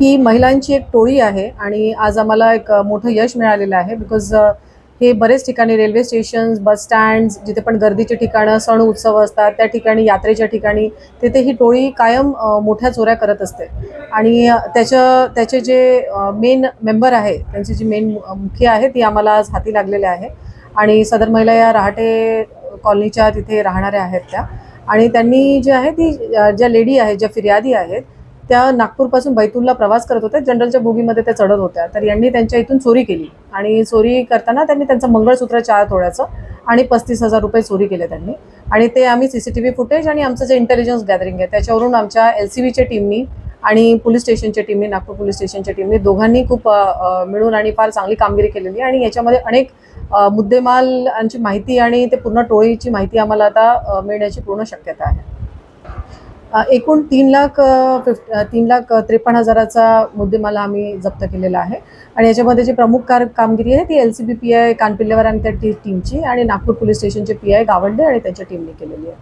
ही महिलांची एक टोळी आहे आणि आज आम्हाला एक मोठं यश मिळालेलं आहे बिकॉज हे बरेच ठिकाणी रेल्वे स्टेशन्स बस स्टँड जिथे पण गर्दीची ठिकाणं सण उत्सव असतात त्या ठिकाणी यात्रेच्या ठिकाणी तिथे ही टोळी कायम मोठ्या चोऱ्या करत असते. आणि त्याच्या त्याचे जे मेन मेंबर आहे त्यांची जी मेन मुख्य आहे ती आम्हाला आज हाती लागलेले आहे. आणि सदर महिला या रहाटे कॉलनीच्या तिथे राहणाऱ्या आहेत त्या. आणि त्यांनी जे आहे ती ज्या लेडी आहेत ज्या फिर्यादी आहेत त्या नागपूरपासून बैतूलला प्रवास करत होत्या. जनरलच्या बोगीमध्ये त्या चढत होत्या. तर यांनी त्यांच्या इथून चोरी केली. आणि चोरी करताना त्यांनी त्यांचं मंगळसूत्र चार तोळ्याचं आणि पस्तीस हजार रुपये चोरी केले त्यांनी. आणि ते आम्ही C C T V footage आणि आमचं जे इंटेलिजन्स गॅदरिंग आहे त्याच्यावरून आमच्या एल सी बीच्या टीमनी आणि पोलीस स्टेशनच्या टीमनी नागपूर पोलीस स्टेशनच्या टीमनी दोघांनी खूप मिळून आणि फार चांगली कामगिरी केलेली आणि याच्यामध्ये अनेक मुद्देमालांची माहिती आणि ते पूर्ण टोळीची माहिती आम्हाला आता मिळण्याची पूर्ण शक्यता आहे. एकूण तीन लाख फिफ्ट तीन लाख त्रेपन्न हजाराचा मुद्देमाला आम्ही जप्त केलेला आहे. आणि याच्यामध्ये जी प्रमुख कार कामगिरी आहे ती L C B P I कानपिल्लेवर आणि त्या टी टीमची आणि नागपूर पोलीस स्टेशनचे पी आय गावंडे आणि त्यांच्या टीमने केलेली आहे.